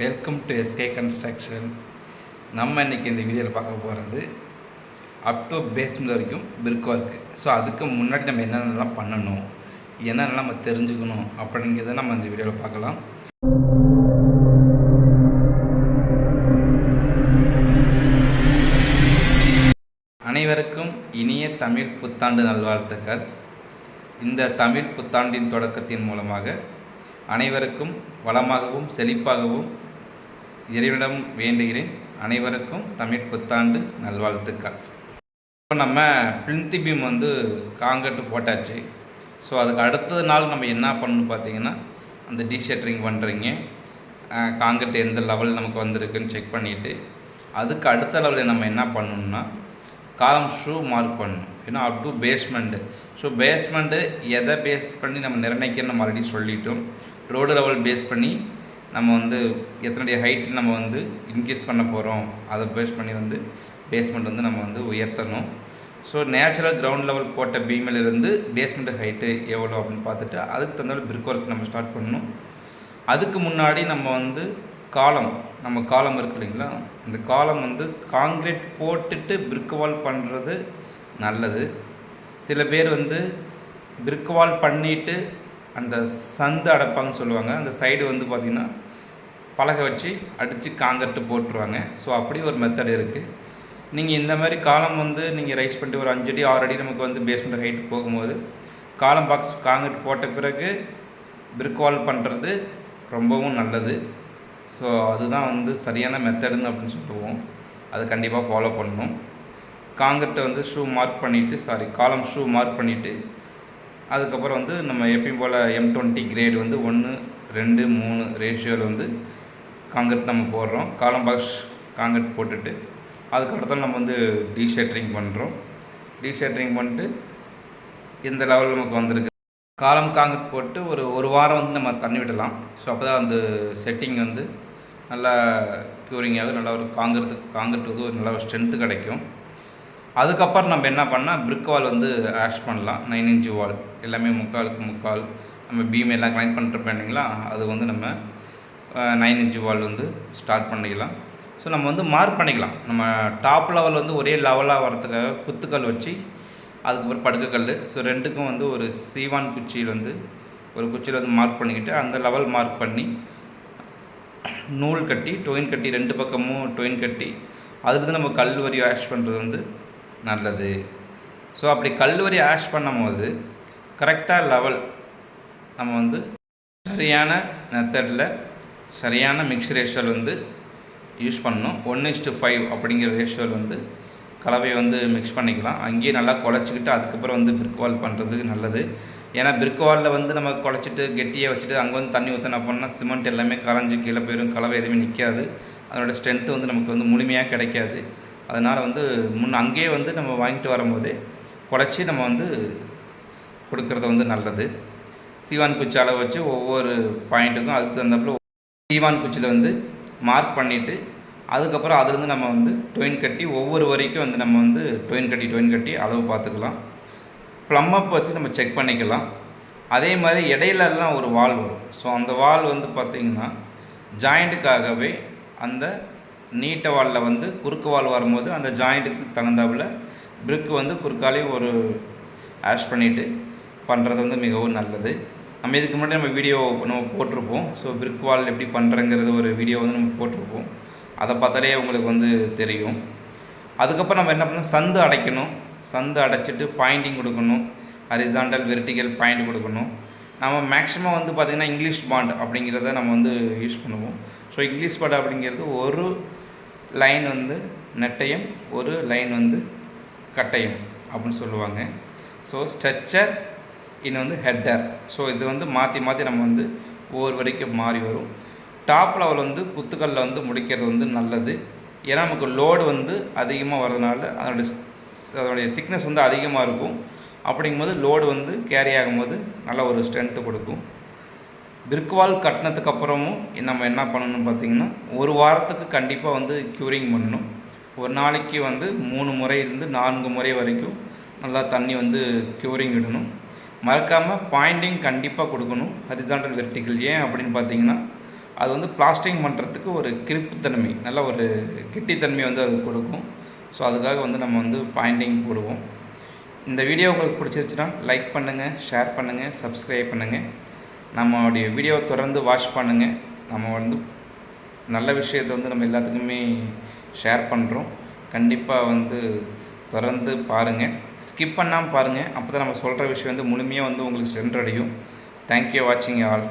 Welcome to SK construction நம்ம இன்றைக்கி இந்த வீடியோவில் பார்க்க போகிறது அப் டு பேஸ்மெண்ட் வரைக்கும் பிரிக் ஒர்க்கு ஸோ அதுக்கு முன்னாடி நம்ம என்னென்னலாம் பண்ணணும் என்னென்னலாம் நம்ம தெரிஞ்சுக்கணும் அப்படிங்கிறத நம்ம இந்த வீடியோவில் பார்க்கலாம். அனைவருக்கும் இனிய தமிழ் புத்தாண்டு நல்வாழ்த்துக்கள். இந்த தமிழ் புத்தாண்டின் தொடக்கத்தின் மூலமாக அனைவருக்கும் வளமாகவும் செழிப்பாகவும் இறைவனிடம் வேண்டுகிறேன். அனைவருக்கும் தமிழ் புத்தாண்டு நல்வாழ்த்துக்கள். இப்போ நம்ம பிளிந்தி பீம் வந்து காங்கட்டு போட்டாச்சு. ஸோ அதுக்கு அடுத்தது நாள் நம்ம என்ன பண்ணணும் பார்த்தீங்கன்னா அந்த டீஷர்ட்ரிங் பண்ணுறீங்க காங்கட்டு எந்த லெவல் நமக்கு வந்திருக்குன்னு செக் பண்ணிவிட்டு அதுக்கு அடுத்த லெவலில் நம்ம என்ன பண்ணணும்னா காலம் ஷூ மார்க் பண்ணணும். ஏன்னா up to basement so basement எதை பேஸ் பண்ணி நம்ம நிர்ணயிக்கணும்னு நம்ம ஆல்ரெடி சொல்லிட்டோம். ரோடு லெவல் பேஸ் பண்ணி நம்ம வந்து எத்தனை ஹைட்டில் நம்ம வந்து இன்க்ரீஸ் பண்ண போகிறோம் அதை பேஸ் பண்ணி வந்து பேஸ்மெண்ட் வந்து நம்ம வந்து உயர்த்தணும். ஸோ நேச்சுரல் கிரவுண்ட் லெவல் போட்ட பீமிலிருந்து பேஸ்மெண்ட் ஹைட்டு எவ்வளோ அப்படின்னு பார்த்துட்டு அதுக்கு தகுந்த பிரிக் ஒர்க் நம்ம ஸ்டார்ட் பண்ணணும். அதுக்கு முன்னாடி நம்ம வந்து காலம் நம்ம காலம் இருக்கு இல்லைங்களா? இந்த காலம் வந்து காங்கிரீட் போட்டுட்டு பிரிக் வால் பண்ணுறது நல்லது. சில பேர் வந்து பிரிக் வால் பண்ணிவிட்டு அந்த சந்து அடைப்பாங்கன்னு சொல்லுவாங்க. அந்த சைடு வந்து பார்த்திங்கன்னா பலகை வச்சு அடித்து காங்கட்டு போட்டுருவாங்க. ஸோ அப்படி ஒரு மெத்தட் இருக்குது நீங்கள் இந்த மாதிரி காலம் வந்து நீங்கள் ரைஸ் பண்ணிட்டு ஒரு அஞ்சடி ஆறு அடி நமக்கு வந்து பேஸ்மெண்ட் ஹைட் போகும்போது காலம் பாக்ஸ் காங்கிரீட் போட்ட பிறகு பிரிக் வால் பண்ணுறது ரொம்பவும் நல்லது. ஸோ அதுதான் வந்து சரியான மெத்தடுன்னு அப்படின்னு சொல்லுவோம். அதை கண்டிப்பாக ஃபாலோ பண்ணணும். காங்கிரட்டை வந்து ஷூ மார்க் பண்ணிவிட்டு சாரி காலம் ஷூ மார்க் பண்ணிவிட்டு அதுக்கப்புறம் வந்து நம்ம எப்பயும் போல் எம் டுவெண்ட்டி கிரேடு வந்து ஒன்று ரெண்டு மூணு ரேஷியோவில் வந்து காங்கிரட் நம்ம போடுறோம். காலம் பாக்ஸ் காங்கிரட் போட்டுட்டு அதுக்கடுத்தால் நம்ம வந்து டீஷேட்ரிங் பண்ணுறோம் டீஷேட்ரிங் பண்ணிட்டு இந்த லெவல் நமக்கு வந்திருக்கு. காலம் காங்கிரட் போட்டு ஒரு ஒரு வாரம் வந்து நம்ம தண்ணி விடலாம். ஸோ அப்போ தான் அந்த செட்டிங் வந்து நல்லா க்யூரிங் ஆகும். நல்லா ஒரு காங்கிறதுக்கு காங்கிரட் வந்து ஒரு நல்ல ஒரு ஸ்ட்ரென்த்து கிடைக்கும். அதுக்கப்புறம் நம்ம என்ன பண்ணால் பிரிக் வால் வந்து ஆஷ் பண்ணலாம். நைன் இன்ச்சு வால் எல்லாமே முக்காலுக்கு முக்கால். நம்ம பீம் எல்லாம் கனெக்ட் பண்ணிட்டுருப்போம் இல்லைங்களா? அது வந்து நம்ம நைன் இன்ச்சு வால் வந்து ஸ்டார்ட் பண்ணிக்கலாம். ஸோ நம்ம வந்து மார்க் பண்ணிக்கலாம். நம்ம டாப் லெவல் வந்து ஒரே லெவலாக வரதுக்காக குத்துக்கல் வச்சு அதுக்கப்புறம் படுக்கக்கல் ஸோ ரெண்டுக்கும் வந்து ஒரு சீவான் குச்சியில் வந்து ஒரு குச்சியில் வந்து மார்க் பண்ணிக்கிட்டு அந்த லெவல் மார்க் பண்ணி நூல் கட்டி டொயின் கட்டி ரெண்டு பக்கமும் டொயின் கட்டி அதுலேருந்து நம்ம கல்வரி ஆஷ் பண்ணுறது வந்து நல்லது. ஸோ அப்படி கல்வரி ஆஷ் பண்ணும்போது கரெக்டாக லெவல் நம்ம வந்து சரியான மெத்தடில் சரியான மிக்ஸ் ரேஷியோவில் வந்து யூஸ் பண்ணணும். ஒன் இஸ்டு ஃபைவ் அப்படிங்கிற ரேஷியோவில் வந்து கலவையை வந்து மிக்ஸ் பண்ணிக்கலாம். அங்கேயே நல்லா குழச்சிக்கிட்டு அதுக்கப்புறம் வந்து பிரிக் வால் பண்ணுறது நல்லது. ஏன்னா பிரிக் வாலில் வந்து நம்ம குழச்சிட்டு கெட்டியாக வச்சுட்டு அங்கே வந்து தண்ணி ஊற்றின பண்ணால் சிமெண்ட் எல்லாமே கரைஞ்சி கீழே போயிடும் கலவை எதுவுமே நிற்காது அதனோட ஸ்ட்ரென்த்து வந்து நமக்கு வந்து முழுமையாக கிடைக்காது. அதனால் வந்து முன் அங்கேயே வந்து நம்ம வாங்கிட்டு வரும்போதே குழச்சி நம்ம வந்து கொடுக்குறது வந்து நல்லது. சீவான் குச்சி அளவு வச்சு ஒவ்வொரு பாயிண்ட்டுக்கும் அதுக்கு தகுந்தாப்புல தீவான் குச்சியில் வந்து மார்க் பண்ணிவிட்டு அதுக்கப்புறம் அதுலேருந்து நம்ம வந்து டொயின் கட்டி ஒவ்வொரு வரைக்கும் வந்து நம்ம வந்து டொயின் கட்டி டொயின் கட்டி அளவு பார்த்துக்கலாம். ப்ளம் அப் வச்சு நம்ம செக் பண்ணிக்கலாம். அதே மாதிரி இடையிலலாம் ஒரு வால் வரும். ஸோ அந்த வால் வந்து பார்த்திங்கன்னா ஜாயிண்ட்டுக்காகவே அந்த நீட்ட வாலில் வந்து குறுக்கு வால் வரும்போது அந்த ஜாயிண்ட்டுக்கு தகுந்தாப்புல பிரிக்கு வந்து குறுக்காலே ஒரு ஆஷ் பண்ணிவிட்டு பண்ணுறது வந்து மிகவும் நல்லது. நம்ம இதுக்கு முன்னாடி நம்ம வீடியோ நம்ம போட்டிருப்போம். ஸோ பிரிக் வால் எப்படி பண்ணுறங்கிறது ஒரு வீடியோ வந்து நம்ம போட்டிருப்போம். அதை பார்த்தாலே உங்களுக்கு வந்து தெரியும். அதுக்கப்புறம் நம்ம என்ன பண்ணணும்? சந்து அடைக்கணும். சந்து அடைச்சிட்டு பாயிண்டிங் கொடுக்கணும். ஹரிசாண்டல் வெர்டிக்கல் பாயிண்ட் கொடுக்கணும். நம்ம மேக்ஸிமம் வந்து பார்த்திங்கன்னா இங்கிலீஷ் பாண்ட் அப்படிங்கிறத நம்ம வந்து யூஸ் பண்ணுவோம். ஸோ இங்கிலீஷ் பாண்ட் அப்படிங்கிறது ஒரு லைன் வந்து நெட்டையும் ஒரு லைன் வந்து கட்டையும் அப்படின்னு சொல்லுவாங்க. ஸோ ஸ்ட்ரக்சர் இன்னும் வந்து ஹெட்டர் ஸோ இது வந்து மாற்றி மாற்றி நம்ம வந்து ஒவ்வொரு வரைக்கும் மாறி வரும். டாப் லெவல் வந்து குத்துக்கல்லில் வந்து முடிக்கிறது வந்து நல்லது. ஏன்னா நமக்கு லோடு வந்து அதிகமாக வர்றதுனால அதனுடைய அதனுடைய திக்னஸ் வந்து அதிகமாக இருக்கும். அப்படிங்கும்போது லோடு வந்து கேரி ஆகும்போது நல்ல ஒரு ஸ்ட்ரென்த்து கொடுக்கும். பிர்க்வால் கட்டினதுக்கு அப்புறமும் நம்ம என்ன பண்ணணும்னு பார்த்திங்கன்னா ஒரு வாரத்துக்கு கண்டிப்பாக வந்து க்யூரிங் பண்ணணும். ஒரு நாளைக்கு வந்து மூணு முறையிலேருந்து நான்கு முறை வரைக்கும் நல்லா தண்ணி வந்து க்யூரிங் விடணும் மறக்காமல் பாயிண்டிங் கண்டிப்பாக கொடுக்கணும் ஹரிசாண்டல் வெர்டிக்கல் ஏன் அப்படின்னு பார்த்தீங்கன்னா அது வந்து பிளாஸ்டிங் பண்ணுறதுக்கு ஒரு கிருப்புத்தன்மை நல்ல ஒரு கிட்டித்தன்மை வந்து அது கொடுக்கும். ஸோ அதுக்காக வந்து நம்ம வந்து பாயிண்டிங் போடுவோம். இந்த வீடியோ உங்களுக்கு பிடிச்சிருச்சுன்னா லைக் பண்ணுங்கள் ஷேர் பண்ணுங்கள் சப்ஸ்கிரைப் பண்ணுங்கள் நம்மளுடைய வீடியோவை தொடர்ந்து வாட்ச் பண்ணுங்கள் நம்ம வந்து நல்ல விஷயத்தை வந்து நம்ம எல்லாத்துக்குமே ஷேர் பண்ணுறோம் கண்டிப்பாக வந்து தொடர்ந்து பாருங்கள் ஸ்கிப் பண்ணாமல் பாருங்கள் அப்போ தான் நம்ம சொல்கிற விஷயம் வந்து முழுமையாக வந்து உங்களுக்கு சென்றடையும். தேங்க்யூ வாட்சிங் ஆல்